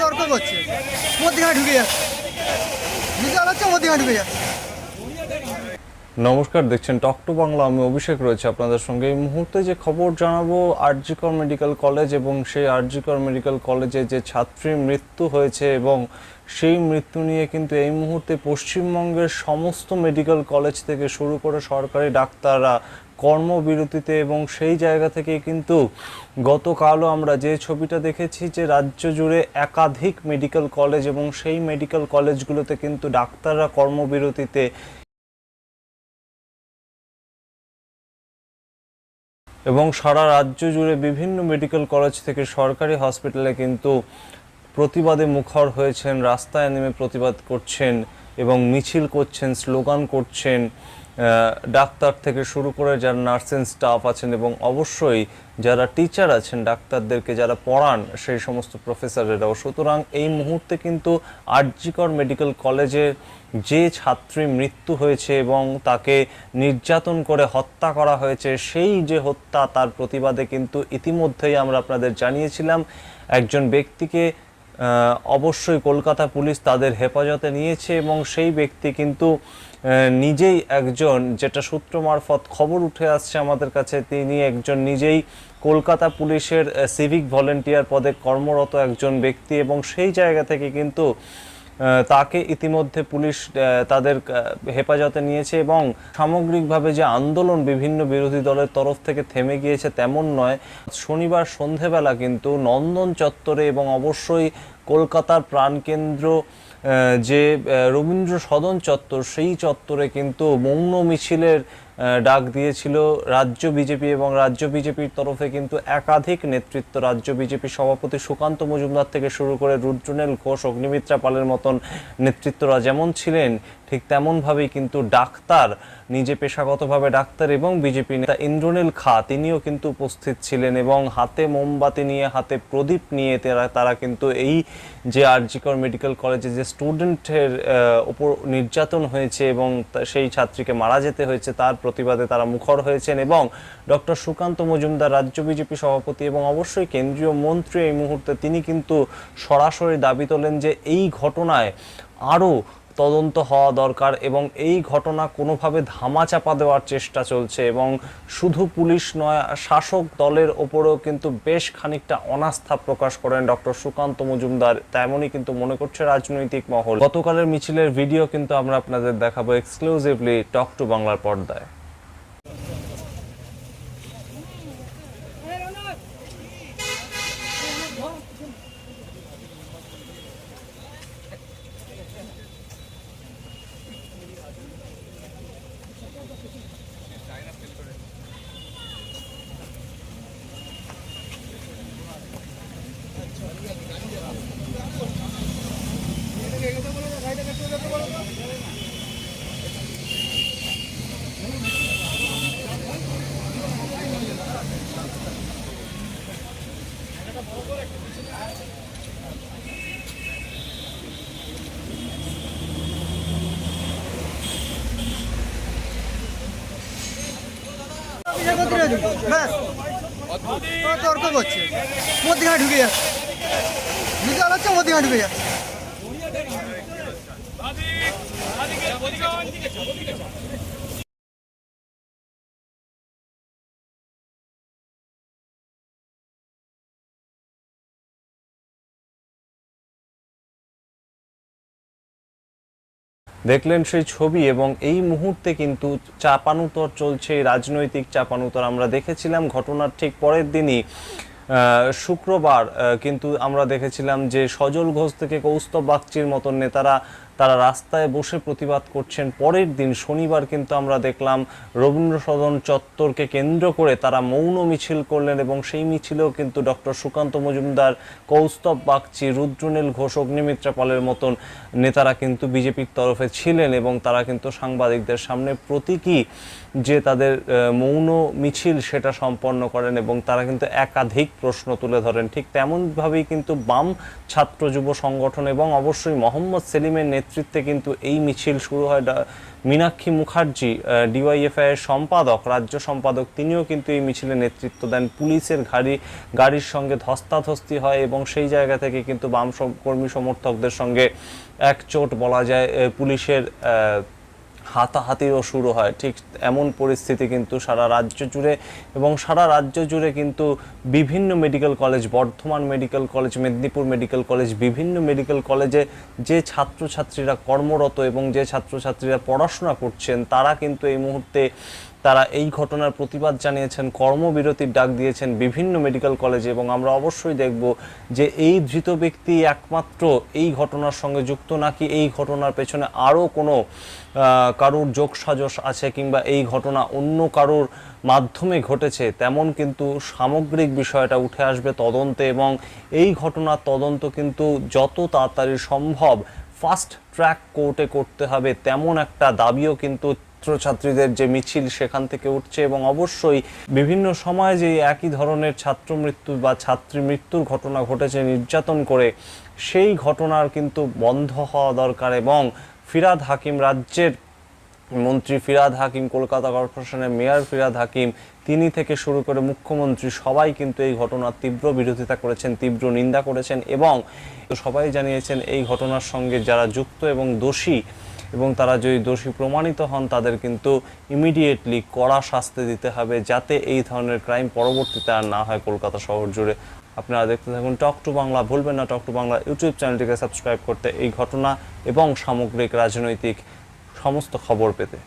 তর্ক করছে ঢুকে যাচ্ছে ঢুকে যাচ্ছে নমস্কার, দেখছেন টক টু বাংলা। আমি অভিষেক রয়েছে আপনাদের সঙ্গে। এই মুহূর্তে যে খবর জানাব আরজিকর মেডিকেল কলেজ এবং সেই আরজিকর মেডিকেল কলেজে যে ছাত্রীর মৃত্যু হয়েছে এবং সেই মৃত্যু নিয়ে কিন্তু এই মুহূর্তে পশ্চিমবঙ্গের সমস্ত মেডিকেল কলেজ থেকে শুরু করে সরকারি ডাক্তাররা কর্মবিরতিতে এবং সেই জায়গা থেকে কিন্তু গতকালও আমরা যে ছবিটা দেখেছি যে রাজ্য জুড়ে একাধিক মেডিকেল কলেজ এবং সেই মেডিকেল কলেজগুলোতে কিন্তু ডাক্তাররা কর্মবিরতিতে এবং সারা রাজ্য জুড়ে বিভিন্ন মেডিকেল কলেজ থেকে সরকারি হসপিটালে কিন্তু প্রতিবাদে মুখর হয়েছেন, রাস্তায় নেমে প্রতিবাদ করছেন এবং মিছিল করছেন, স্লোগান করছেন। ডাক্তার থেকে শুরু করে যারা নার্সিং স্টাফ আছেন এবং অবশ্যই যারা টিচার আছেন, ডাক্তারদেরকে যারা পড়ান, সেই সমস্ত প্রফেসরেরাও। সুতরাং এই মুহূর্তে কিন্তু আরজিকর মেডিকেল কলেজের যে ছাত্রী মৃত্যু হয়েছে এবং তাকে নির্যাতন করে হত্যা করা হয়েছে, সেই যে হত্যা তার প্রতিবাদে কিন্তু ইতিমধ্যেই আমরা আপনাদের জানিয়েছিলাম। একজন ব্যক্তিকে অবশ্যই কলকাতা পুলিশ তাদের হেফাজতে নিয়েছে এবং সেই ব্যক্তি কিন্তু নিজেই একজন, যেটা সূত্র মারফত খবর উঠে আসছে আমাদের কাছে, তিনি একজন নিজেই কলকাতা পুলিশের সিভিক ভলেন্টিয়ার পদে কর্মরত একজন ব্যক্তি এবং সেই জায়গা থেকে কিন্তু তাকে ইতিমধ্যে পুলিশ তাদের হেফাজতে নিয়েছে এবং সামগ্রিকভাবে যে আন্দোলন বিভিন্ন বিরোধী দলের তরফ থেকে থেমে গিয়েছে তেমন নয়। শনিবার সন্ধেবেলা কিন্তু নন্দন চত্বরে এবং অবশ্যই কলকাতার প্রাণকেন্দ্র যে রবীন্দ্র সদন চত্বর, সেই চত্বরে কিন্তু মৌন মিছিলের ডাক দিয়েছিল রাজ্য বিজেপি এবং রাজ্য বিজেপির তরফে কিন্তু একাধিক নেতৃত্ব। রাজ্য বিজেপি সভাপতি সুকান্ত মজুমদার থেকে শুরু করে রুদ্রনীল ঘোষ, অগ্নিমিত্রা পালের মতন নেতৃত্বরা যেমন ছিলেন, ঠিক তেমনভাবেই কিন্তু ডাক্তার, নিজে পেশাগতভাবে ডাক্তার এবং বিজেপি নেতা ইন্দ্রনীল খা, তিনিও কিন্তু উপস্থিত ছিলেন এবং হাতে মোমবাতি নিয়ে, হাতে প্রদীপ নিয়ে তারা তারা কিন্তু এই যে আরজিকর মেডিকেল কলেজে যে স্টুডেন্টের উপর নির্যাতন হয়েছে এবং সেই ছাত্রীকে মারা যেতে হয়েছে, তার প্রতিবাদে তারা মুখর হয়েছেন এবং ডক্টর সুকান্ত মজুমদার, রাজ্য বিজেপি সভাপতি এবং অবশ্যই কেন্দ্রীয় মন্ত্রী এই মুহূর্তে তিনি কিন্তু সরাসরি দাবি তোলেন যে এই ঘটনায় আরও তদন্ত হওয়া দরকার এবং এই ঘটনা কোনোভাবে ধামাচাপা দেওয়ার চেষ্টা চলছে এবং শুধু পুলিশ নয়, শাসক দলের ওপরেও কিন্তু বেশ খানিকটা অনাস্থা প্রকাশ করেন ডক্টর সুকান্ত মজুমদার। তেমনই কিন্তু মনে করছে রাজনৈতিক মহল। গতকালের মিছিলের ভিডিও কিন্তু আমরা আপনাদের দেখাবো এক্সক্লুসিভলি টক টু বাংলার পর্দায়। ব্যাস ওরা তর্ক করছে মধ্যখানে ঢুকে যাচ্ছে মধ্যখানে ঢুকে যাচ্ছে দেখলেন সেই ছবি এবং এই মুহূর্তে কিন্তু চাপানুতর চলছে, রাজনৈতিক চাপানুতর। আমরা দেখেছিলাম ঘটনার ঠিক পরের দিনই শুক্রবার কিন্তু আমরা দেখেছিলাম যে সজল ঘোষ থেকে কৌস্তব বাগচির মতন নেতারা তারা রাস্তায় বসে প্রতিবাদ করছেন। পরের দিন শনিবার কিন্তু আমরা দেখলাম রবীন্দ্র সদন চত্বরকে কেন্দ্র করে তারা মৌন মিছিল করলেন এবং সেই মিছিলেও কিন্তু ডক্টর সুকান্ত মজুমদার, কৌস্তব বাগচি, রুদ্রনীল ঘোষ, অগ্নিমিত্রা পালের মতন নেতারা কিন্তু বিজেপির তরফে ছিলেন এবং তারা কিন্তু সাংবাদিকদের সামনে প্রতীকী যে তাদের মৌন মিছিল সেটা সম্পন্ন করেন এবং তারা কিন্তু একাধিক প্রশ্ন তুলে ধরেন। ঠিক তেমনভাবেই কিন্তু বাম ছাত্র যুব সংগঠন এবং অবশ্যই মোহাম্মদ সেলিমের নেতৃত্বে নেতৃত্বে কিন্তু এই মিছিল শুরু হয় মীনাক্ষী মুখার্জি ডিওয়াইএফআই এর সম্পাদক, রাজ্য সম্পাদক। তিনিও কিন্তু এই মিছিলে নেতৃত্ব দেন। পুলিশের গাড়ি, গাড়ির সঙ্গে ধস্তাধস্তি হয় এবং সেই জায়গা থেকে কিন্তু বাম কর্মী সমর্থকদের সঙ্গে একচোট বলা যায়। পুলিশের আহ, হাতাহাতিও শুরু হয়। ঠিক এমন পরিস্থিতি কিন্তু সারা রাজ্য জুড়ে এবং সারা রাজ্য জুড়ে কিন্তু বিভিন্ন medical college Bardhaman medical college Medinipur medical college বিভিন্ন মেডিকেল কলেজে যে ছাত্রছাত্রীরা কর্মরত এবং যে ছাত্রছাত্রীরা পড়াশোনা করছেন তারা কিন্তু এই মুহূর্তে তারা এই ঘটনার প্রতিবাদ জানিয়েছেন, কর্মবিরতির ডাক দিয়েছেন বিভিন্ন মেডিকেল কলেজে এবং আমরা অবশ্যই দেখব যে এই ধৃত ব্যক্তি একমাত্র এই ঘটনার সঙ্গে যুক্ত নাকি এই ঘটনার পেছনে আরও কোনো কারুর যোগসাজশ আছে কিংবা এই ঘটনা অন্য কারুর মাধ্যমে ঘটেছে, তেমন কিন্তু সামগ্রিক বিষয়টা উঠে আসবে তদন্তে এবং এই ঘটনার তদন্ত কিন্তু যত তাড়াতাড়ি সম্ভব ফাস্ট ট্র্যাক কোর্টে করতে হবে, তেমন একটা দাবিও কিন্তু ছাত্রছাত্রীদের যে মিছিল সেখান থেকে উঠছে এবং অবশ্যই বিভিন্ন সময়ে যে একই ধরনের ছাত্র মৃত্যু বা ছাত্রী মৃত্যুর ঘটনা ঘটেছে নির্যাতন করে, সেই ঘটনার কিন্তু বন্ধ হওয়া দরকার এবং ফিরাদ হাকিম রাজ্যের মন্ত্রী ফিরাদ হাকিম, কলকাতা কর্পোরেশনের মেয়র ফিরাদ হাকিম, তিনি থেকে শুরু করে মুখ্যমন্ত্রী সবাই কিন্তু এই ঘটনার তীব্র বিরোধিতা করেছেন, তীব্র নিন্দা করেছেন এবং সবাই জানিয়েছেন এই ঘটনার সঙ্গে যারা যুক্ত এবং দোষী এবং তারা যদি দোষী প্রমাণিত হন, তাদের কিন্তু ইমিডিয়েটলি কড়া শাস্তি দিতে হবে যাতে এই ধরনের ক্রাইম পরবর্তীতে আর না হয় কলকাতা শহর জুড়ে। আপনারা দেখতে থাকুন টক টু বাংলা ভুলবেন না টক টু বাংলা ইউটিউব চ্যানেলটিকে সাবস্ক্রাইব করতে। এই ঘটনা এবং সামগ্রিক রাজনৈতিক সমস্ত খবর পেতে।